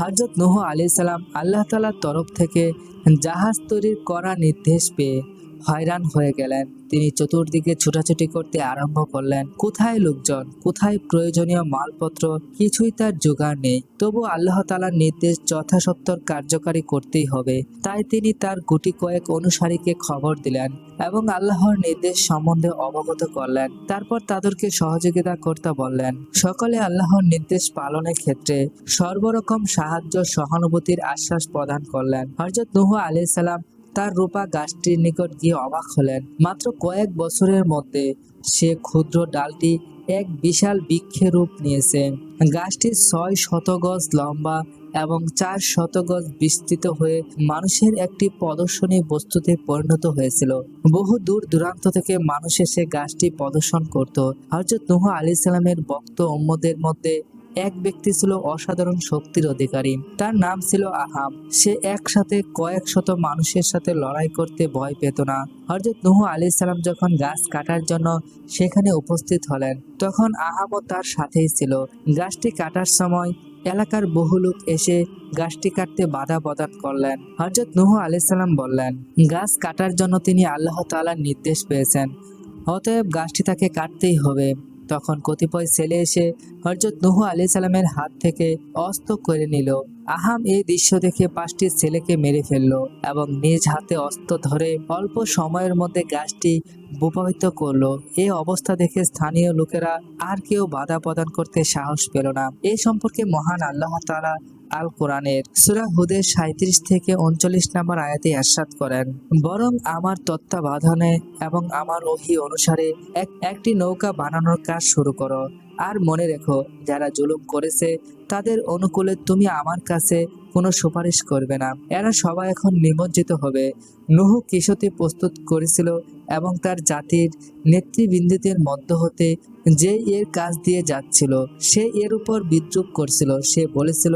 হজরত নুহ আলি সালাম আল্লাহ তালার তরফ থেকে জাহাজ তৈরির করা নির্দেশ পেয়ে হয়রান হয়ে গেলেন। তিনি চতুর্দিকে ছুটাছুটি করতে আরম্ভ করলেন। কোথায় লোকজন? কোথায় প্রয়োজনীয় মালপত্র? কিছুই তার জোগাড় নেই। তবু আল্লাহ তালার নির্দেশ যথাসত্তর কার্যকারী করতেই হবে। তাই তিনি তার গুটি কয়েক অনুসারীকে খবর দিলেন এবং আল্লাহর নির্দেশ সম্বন্ধে অবগত করলেন। তারপর তাদেরকে সহযোগিতা করতে বললেন, সকলে আল্লাহর নির্দেশ পালনের ক্ষেত্রে সর্বরকম সাহায্য সহানুভূতির আশ্বাস প্রদান করলেন। হজরত নুহ আলি সালাম তার রূপা গাছটির নিকট গিয়ে অবাক হলেন। মাত্র কয়েক বছরের মধ্যে সে ক্ষুদ্র ডালটি এক বিশাল বৃক্ষে রূপ নিয়েছে। গাছটি ছয় শত গজ লম্বা এবং চার শত গজ বিস্তৃত হয়ে মানুষের একটি প্রদর্শনী বস্তুতে পরিণত হয়েছিল। বহু দূর দূরান্ত থেকে মানুষ এসে গাছটি প্রদর্শন করত। হজরত নুহ আলি সালামের বক্ত উম্মদের মধ্যে এক ব্যক্তি ছিল অসাধারণ শক্তির অধিকারী। তার নাম ছিল আহাম। সে একসাথে কয়েক শত মানুষের সাথে লড়াই করতে ভয় পেত না। হজরত নুহ আলি সালাম যখন গাছ কাটার জন্য সেখানে উপস্থিত হলেন, তখন আহামও তার সাথেই ছিল। গাছটি কাটার সময় এলাকার বহু লোক এসে গাছটি কাটতে বাধা প্রদান করলেন। হজরত নুহ সালাম বললেন, গাছ কাটার জন্য তিনি আল্লাহ তাআলার নির্দেশ পেয়েছেন। অতএব গাছটি তাকে কাটতেই হবে। তখন কতিপয় ছেলে এসে হজরত নুহ আলি সালামের হাত থেকে অস্ত করে নিল। আহাম এই দৃশ্য দেখে পাঁচটি ছেলেকে মেরে ফেলল এবং নিজ হাতে অস্ত্র ধরে অল্প সময়ের মধ্যে গাছটি বোপাহিত করল। এই অবস্থা দেখে স্থানীয় লোকেরা আর কেউ বাধা প্রদান করতে সাহস পেল না। এ সম্পর্কে মহান আল্লাহ তাআলা আল কোরআনের সুরা হুদের সাঁত্রিশ থেকে উনচল্লিশ নম্বর আয়াতে আশ্বাদ করেন, বরং আমার তত্ত্বাবধানে এবং আমার ওহি অনুসারে এক, একটি নৌকা বানানোর কাজ শুরু করো। আর মনে রেখো, যারা জুলুম করেছে, তাদের অনুকূলে তুমি আমার কাছে কোনো সুপারিশ করবে না। এরা সবাই এখন নিমজ্জিত হবে। নুহু কিশতি প্রস্তুত করেছিল এবং তার জাতির নেতৃবৃন্দদের মধ্য হতে যে এর কাজ দিয়ে যাচ্ছিল, সে এর উপর বিদ্রুপ করছিল। সে বলেছিল,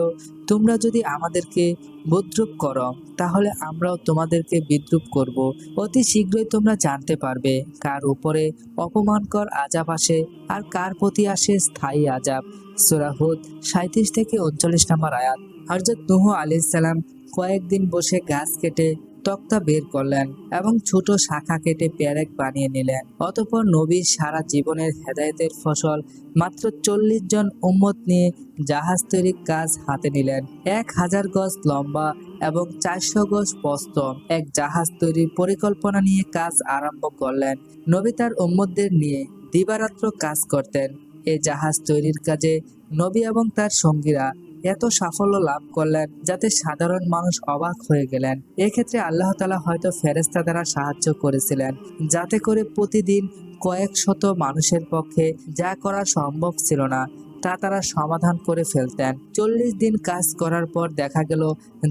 তোমরা যদি আমাদেরকে বিদ্রুপ করো, তাহলে আমরাও তোমাদেরকে বিদ্রুপ করব। অতি শীঘ্রই তোমরা জানতে পারবে কার উপরে অপমানকর আজাব আসে আর কার প্রতি আসে স্থায়ী আজাব। সুরাহুদ সাঁত্রিশ থেকে উনচল্লিশ নম্বর আয়াত। হরজত নুহ আলি সালাম কয়েকদিন বসে গাছ কেটে তক্তা বের করলেন এবং ছোট শাখা কেটে প্যারেক বানিয়ে নিলেন। অতপর নবীর সারা জীবনের হেদায়েতের ফসল মাত্র চল্লিশ জন উম্মত নিয়ে জাহাজ তৈরির কাজ হাতে নিলেন। এক হাজার গজ লম্বা এবং চারশো গজ প্রস্থ এক জাহাজ তৈরির পরিকল্পনা নিয়ে কাজ আরম্ভ করলেন। নবী তার উম্মতদের নিয়ে দিবারাত্র কাজ করতেন। এই জাহাজ তৈরির কাজে নবী এবং তার সঙ্গীরা এত সাফল্য লাভ করলেন যাতে সাধারণ মানুষ অবাক হয়ে গেলেন। এক্ষেত্রে আল্লাহ তালা হয়তো ফেরেস্তা দ্বারা সাহায্য করেছিলেন, যাতে করে প্রতিদিন কয়েক শত মানুষের পক্ষে যা করা সম্ভব ছিল না, তা তারা সমাধান করে ফেলতেন। চল্লিশ দিন কাজ করার পর দেখা গেল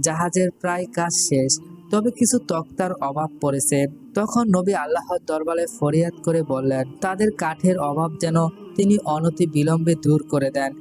জাহাজের প্রায় কাজ শেষ, তবে কিছু তক্তার অভাব পড়েছে। তখন নবী আল্লাহর দরবারে ফরিয়াদ করে বললেন, তাদের কাঠের অভাব যেন তিনি অনতি বিলম্বে দূর করে দেন।